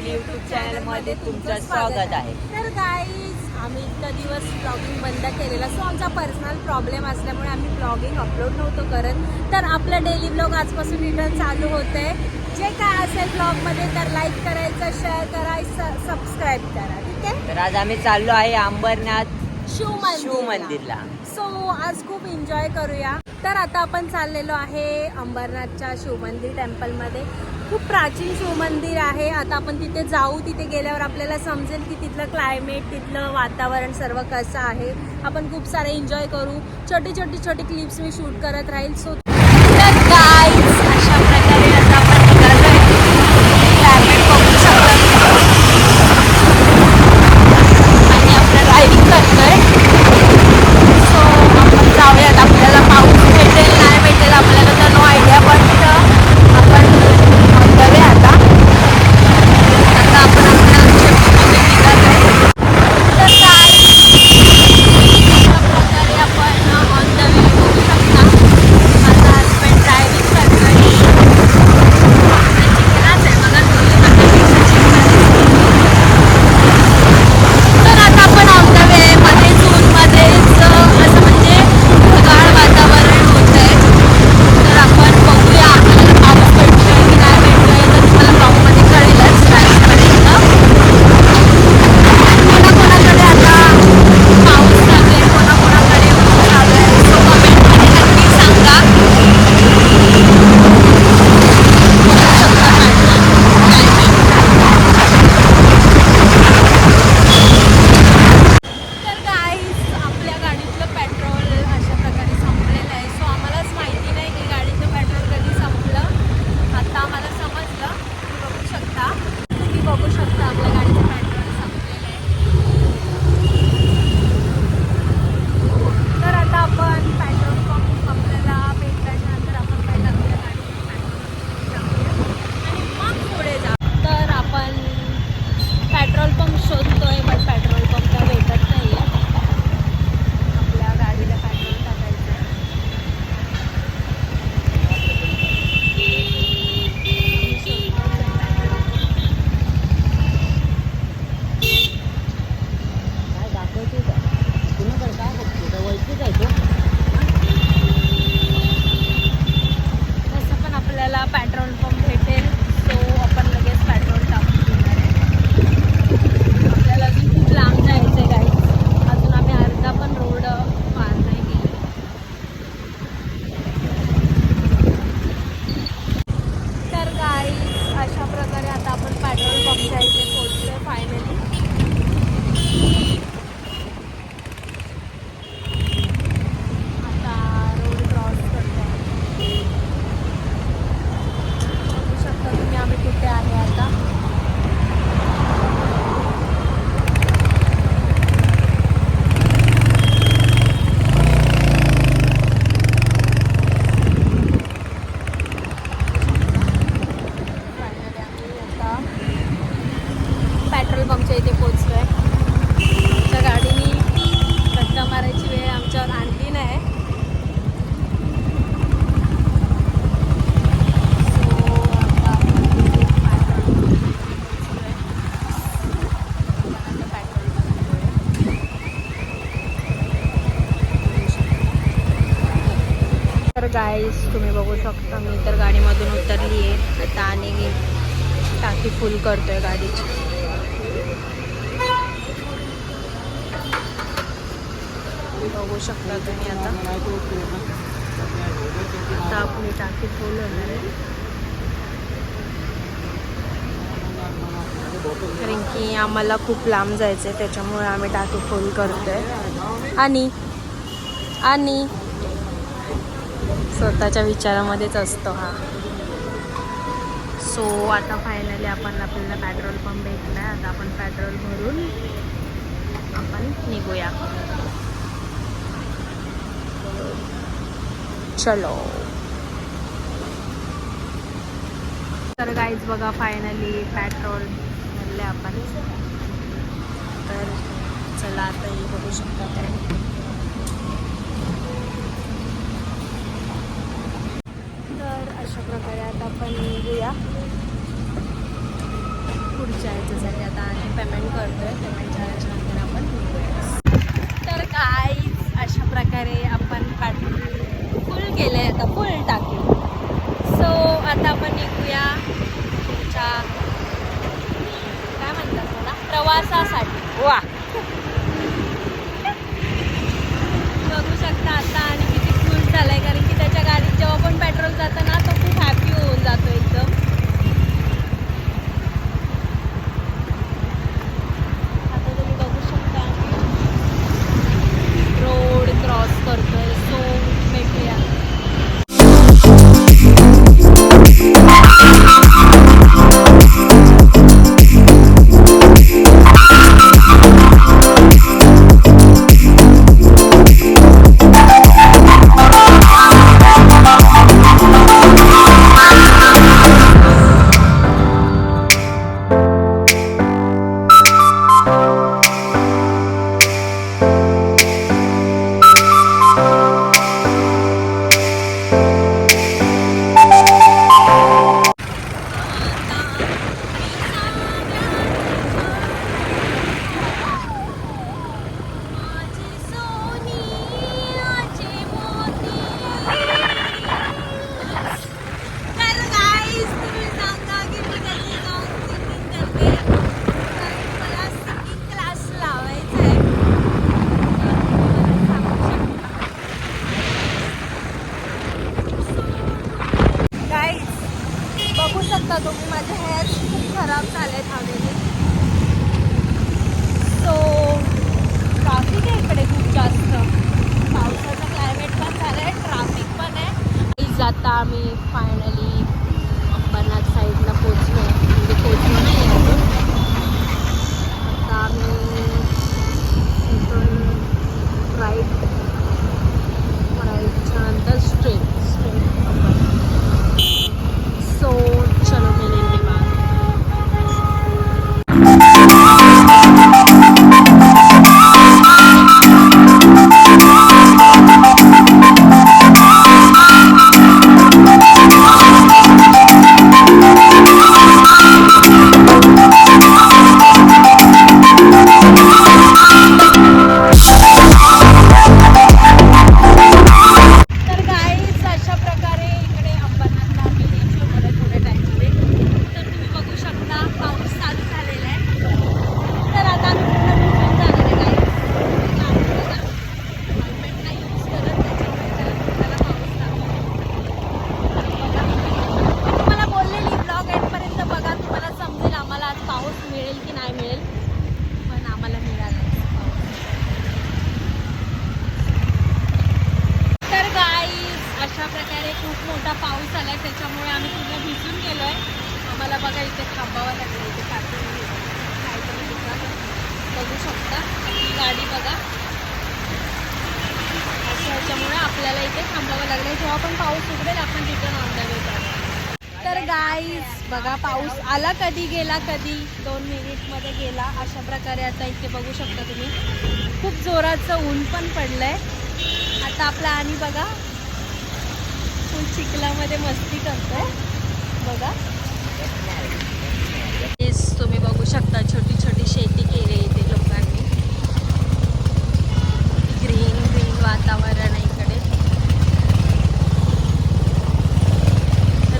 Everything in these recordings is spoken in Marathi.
ब्लॉग यूट्यूब चॅनलमध्ये तुमचं स्वागत आहे. तर गाईज आम्ही इतका दिवस ब्लॉगिंग बंद केलेला सो आमचा पर्सनल प्रॉब्लेम असल्यामुळे आम्ही ब्लॉगिंग अपलोड नव्हतो करत. तर आपलं डेली ब्लॉग आजपासून रिटर्न चालू होते जे काय असेल ब्लॉगमध्ये तर लाईक करायचं शेअर करायचं सबस्क्राईब करा ठीक आहे? तर आज आम्ही चाललो आहे अंबरनाथ शिव शिव मंदिरला. सो आज खूप एन्जॉय करूया. तर आता आपण चाललेलो आहे अंबरनाथच्या शिवमंदिर टेम्पलमध्ये खूप प्राचीन शिवमंदिर आहे. आता आपण तिथे जाऊ तिथे गेल्यावर आपल्याला समजेल की तिथलं क्लायमेट तिथलं वातावरण सर्व कसं आहे. आपण खूप सारे एन्जॉय करू. छोटी छोटी छोटी क्लिप्स मी शूट करत राहील. सो पेट्रोल पंपच्या इथे पोहोचलो फायनली आता रोड क्रॉस करतो बघू शकता तुम्ही आम्ही कुठे आहे आता Finally आम्ही आता इथे पोचलो आहे आमच्या गाडीने धक्का मारायची वेळ आमच्यावर आणली नाही. सो आता तर गाईस तुम्ही बघू शकता मी तर गाडीमधून उतरली आहे आता आणि मी टाकी फुल करतोय गाडीची. बघू शकता तुम्ही आता. आता आपली टाकी फुल होणार आहे. कारण की आम्हाला खूप लांब जायचं आहे त्याच्यामुळे आम्ही टाकी फुल करतोय. आणि आणि स्वतःच्या विचारामध्येच असतो हा. सो आता फायनली आपण आपल्याला पेट्रोल पंप भेटला. आता आपण पेट्रोल भरून आपण निघूया. चलो. तर गाईज बघा फायनली पेट्रोल भरले आपण. तर चला आता हे बघू शकता तर. अशा प्रकारे आता आपण निघूया. पुढच्या याच्यासाठी आता आणि पेमेंट करतोय पेमेंट फुल केलंय आता फुल टाकी. सो आता आपण निघूया पुढच्या काय म्हणतात मला प्रवासासाठी. वा. बघू शकता आता आणि किती खुश झालाय कारण की त्याच्या गाडीत जेव्हा पण पेट्रोल जातं ना तो खूप हॅपी बघू शकता तुम्ही आम्ही पूर्ण भिजून गेलो आहे आम्हाला बघा इथे थांबावं लागलं इथे काहीतरी दुकान बघू शकता. ही गाडी बघा. त्याच्यामुळे ह्याच्यामुळे आपल्याला इथे थांबावं लागलं जेव्हा पण पाऊस उघडेल आपण रिटर्न ऑन द वे तर गाईज बघा पाऊस आला कधी गेला कधी? दोन मिनिटमध्ये गेला. अशा प्रकारे आता इथे बघू शकता तुम्ही. खूप जोराचं ऊन पण पडलंय. आता आपला आणि बघा चिखलामध्ये मस्ती करतोय. बघा. तुम्ही बघू शकता छोटी छोटी शेती केली आहे इथे लोकांनी. ग्रीन ग्रीन वातावरण आहे इकडे.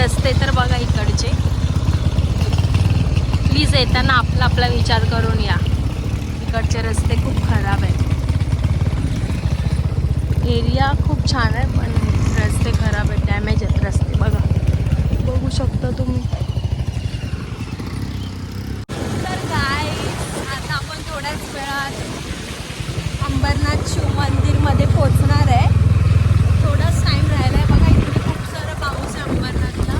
रस्ते तर बघा इकडचे. प्लीज येताना आपला आपला विचार करून या. इकडचे रस्ते खूप खराब आहेत. एरिया खूप छान आहे पण रस्ते खराब आहेत डॅमेज आहेत रस्ते बघा. बघू शकता तुम्ही. तर काय आता आपण थोड्याच वेळात अंबरनाथ शिव मंदिरमध्ये पोचणार आहे. थोडाच टाईम राहिला आहे बघा इकडे खूप सारं पाऊस आहे अंबरनाथला.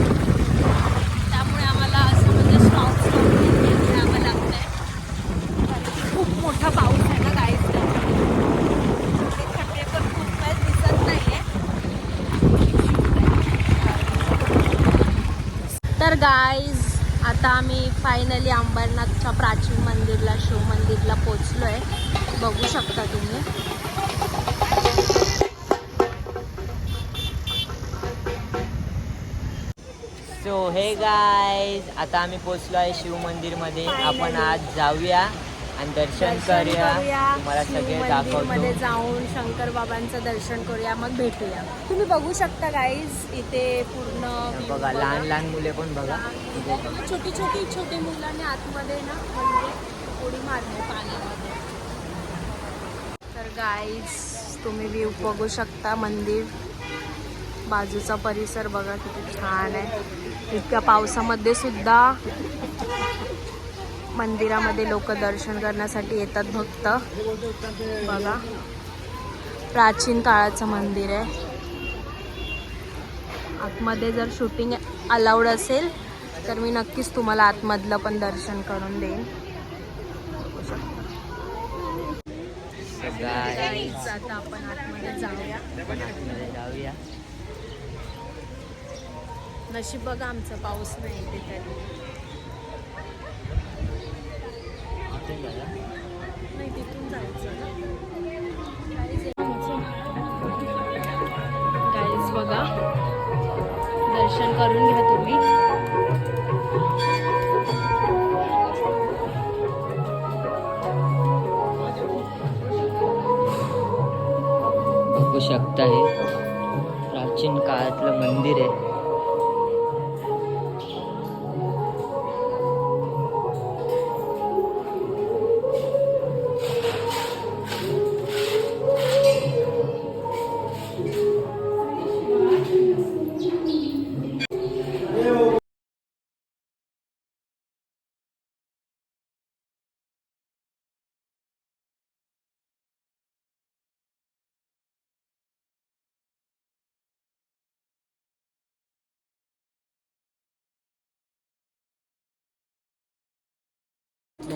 त्यामुळे आम्हाला असं म्हणजे स्टॉप स्टॉप यावं लागतं आहे कारण की खूप मोठा पाऊस आहे ना गाईज इकडे खड्डे पण खूप काही दिसत नाही आहे तर गाईज आता आम्ही फायनली अंबरनाथच्या प्राचीन मंदिरला शिव मंदिरला पोचलो आहे बघू शकता तुम्ही. सो हे गाईज आता आम्ही पोचलो आहे शिव मंदिरमध्ये. आपण आज जाऊया. आणि दर्शन करूया. तुम्हाला सगळे मध्ये दाखवतो. जाऊन शंकर बाबांचं दर्शन करूया. मग भेटूया. तुम्ही बघू शकता गाईज इथे पूर्ण view बघा लहान लहान मुले पण बघा. छोटी छोटी छोटी मुलांनी आतमध्ये ना म्हणजे उडी मारली पाण्यामध्ये. तर गाईज तुम्ही व्ह्यू बघू शकता मंदिर. बाजूचा परिसर बघा किती छान आहे. इतक्या पावसामध्ये सुद्धा मंदिरामध्ये लोक दर्शन करण्यासाठी येतात भक्त. बघा. प्राचीन काळाचं मंदिर आहे. आतमध्ये जर शूटिंग अलाउड असेल तर मी नक्कीच तुम्हाला आतमधलं पण दर्शन करून देईन. आता आपण आतमध्ये जाऊया. आपण आतमध्ये जाऊया. नशीब बघा आमचं पाऊस नाही तिथे. इथून बघा. नाही तिथून जायचं गाईज बघा दर्शन करून घ्या तुम्ही. बघू शकता हे प्राचीन काळातलं मंदिर आहे.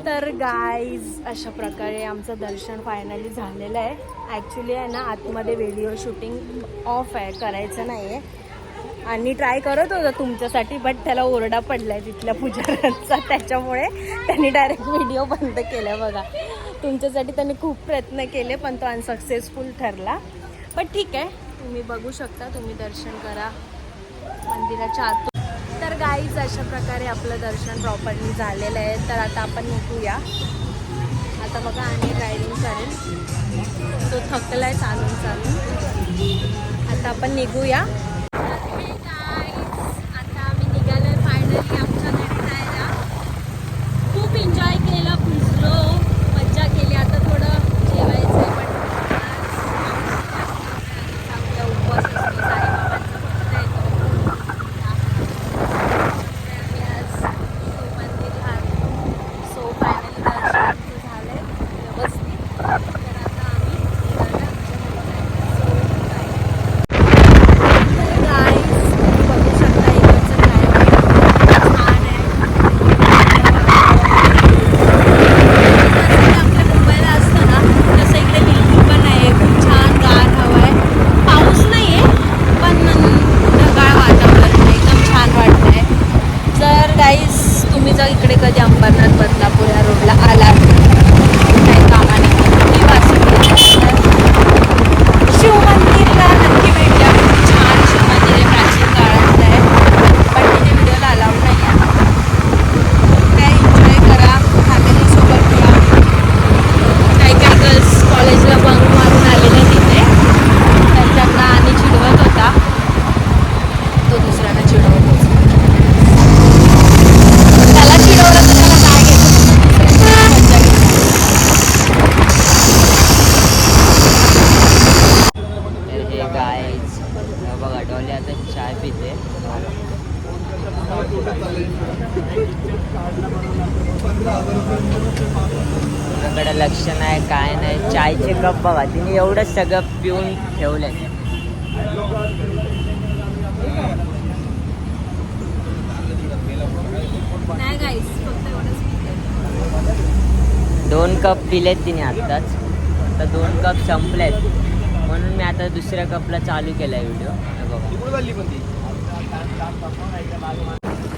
तर गाईज अशा प्रकारे आमचं दर्शन फायनली झालेलं आहे. ॲक्च्युली आहे ना आतमध्ये व्हिडिओ शूटिंग ऑफ आहे करायचं नाही आहे आणि ट्राय करत होता तुमच्यासाठी बट त्याला ओरडा पडला आहे तिथल्या पुजाऱ्यांचा. त्याच्यामुळे त्यांनी डायरेक्ट व्हिडिओ बंद केला बघा. तुमच्यासाठी त्यांनी खूप प्रयत्न केले पण तो अनसक्सेसफुल ठरला. पण ठीक आहे तुम्ही बघू शकता तुम्ही दर्शन करा. मंदिराच्या आत तर गाईज अशा प्रकारे आपलं दर्शन प्रॉपरली झालेलं आहे. तर आता आपण निघूया. आता बघा आणि ड्रायव्हिंग करेल तो थकला आहे चालून चालून. आता आपण निघूया. आता आम्ही निघालोय फायनली आमच्या घरी जायला खूप एन्जॉय केलं भिजलो मज्जा केली आता थोडं जेवायचं आहे पण आपला उपवास असतो साईबाबांचा भक्त आहे तो. आम्ही आज शिवमंदिरात सो फायनली दर्शन झालंय व्यवस्थित तर आता आम्ही निघालोय आमच्या घरी. So, bye. तर guys, तुम्ही बघू शकता इकडचं climate छान आहे जसं आपल्या मुंबईला असतं ना तसं इकडे बिलकुल पण नाही आहे खूप छान गार हवा आहे पाऊस नाही आहे पण ढगाळ वातावरण आहे एकदम छान वाटतं आहे जर गाईस तुम्ही जर इकडे कधी अंबरनाथ बदलापूर या रोडला आलात काही कामाने किंवा शिवमंदिरला नक्की भेटूया खूप छान शिवमंदिर आहे प्राचीन काळातलं आहे पण तिथे व्हिडिओला अलाउड नाही आहे काय एन्जॉय करा फॅमिलीसोबत या काही काही गर्ल्स कॉलेजला बंक मारून आलेले तिथे तर त्यांना आणि चिडवत होता तो दुसऱ्यांना चिडवत होता त्याला चिडवलं तर त्याला काय घेतो मज्जा घेतो तर हे गाईज बघा डॉली आता चाय पिते कोणाकडे लक्ष नाही काय नाही चायचे कप बघा तिने एवढं सगळं पिऊन एवढंच दोन कप पिलेत तिने आत्ताच. तर दोन कप संपलेत. म्हणून मी आता दुसऱ्या कपला चालू केला आहे व्हिडिओ बघा.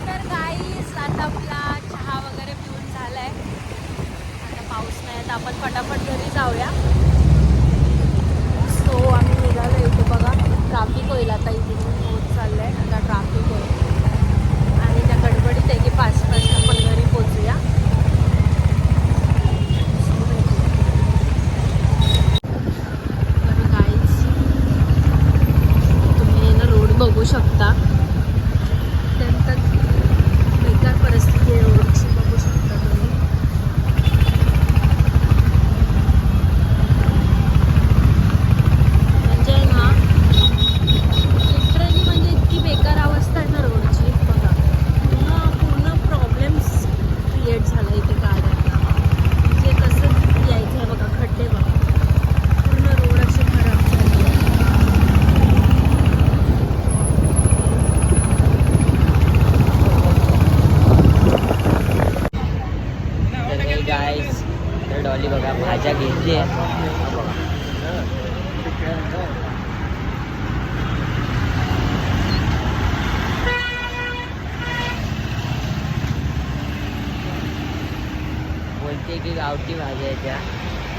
तर गाईस आता आपला चहा वगैरे पिऊन झालाय. आता पाऊस नाही तर आपण फटाफट घरी जाऊया. सो आम्ही निघालो इथे बघा. ट्राफिक होईल आता इथे होत चाललं आहे आता ट्राफिक होईल. आणि त्या गडबडीत आहे की पाच वाजता पण घरी पोचूया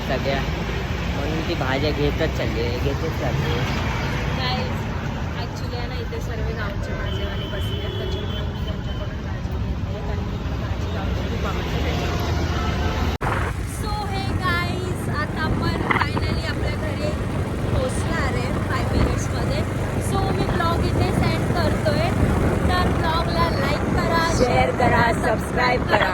सगळ्या म्हणून ती भाज्या घेतच चालली घेतच चालली. काय ॲक्च्युली आहे ना इथे सर्व गावचे भाजीवाले बसले आहेत त्याच्यामुळे मी त्यांच्याकडून भाजी घेते. कारण की मला भाजी गावची खूप आवडते सो हे गाईज आता आपण फायनली आपल्या घरी पोचणार आहे फाय मिनिट्समध्ये सो मी ब्लॉग इथे सेंड करतोय. तर ब्लॉगला लाईक करा Share करा, subscribe करा.